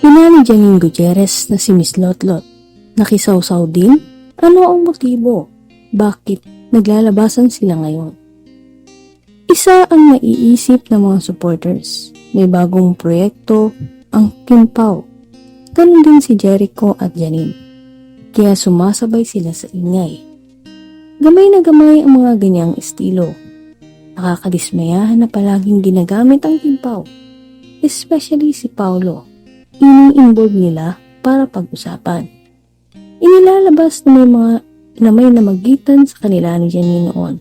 Ina ni Janine Gutierrez na si Miss Lotlot. Nakisawsaw din? Ano ang motibo? Bakit naglalabasan sila ngayon? Isa ang naiisip ng mga supporters. May bagong proyekto, ang Kim Pao. Ganon din si Jericho at Janine. Kaya sumasabay sila sa ingay. Gamay na gamay ang mga ganyang estilo. Nakakadismayahan na palaging ginagamit ang Kim Pao. Especially si Paulo. Ini-involve nila para pag-usapan. Inilalabas na may mga na may namagitan sa kanila ni Janine noon.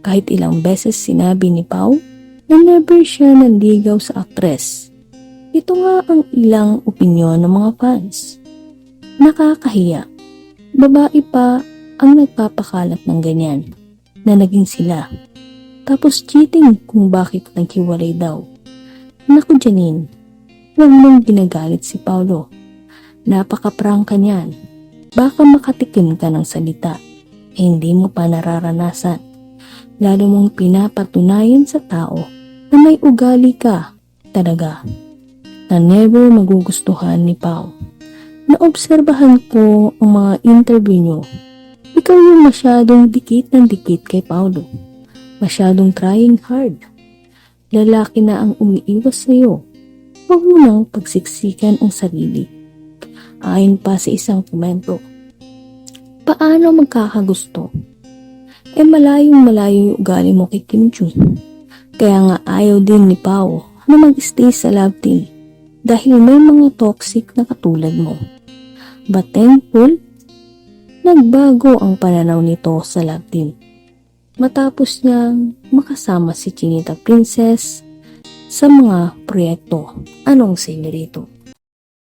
Kahit ilang beses sinabi ni Pau na never siya nanligaw sa aktres. Ito nga ang ilang opinyon ng mga fans. Nakakahiya. Babae pa ang nagpapakalat ng ganyan na naging sila. Tapos cheating kung bakit naghiwalay daw. Naku Janine, huwag ginagalit si Paulo. Napaka-prangka niyan. Baka makatikim ka ng salita eh hindi mo pa nararanasan. Lalo mong pinapatunayan sa tao na may ugali ka talaga na never magugustuhan ni Pao. Naobserbahan ko ang mga interview nyo. Ikaw yung masyadong dikit ng dikit kay Paulo. Masyadong trying hard. Lalaki na ang umiiwas sa'yo. Huwag mo nang pagsiksikan ang sarili. Ayon pa sa isang komento. Paano magkakagusto? Eh malayong malayo yung ugali mo kay Kim Jun. Kaya nga ayaw din ni Pao na mag-stay sa love team dahil may mga toxic na katulad mo. But thankful, nagbago ang pananaw nito sa love team. Matapos niyang makasama si Chinita Princess sa mga proyekto. Anong say niyo rito?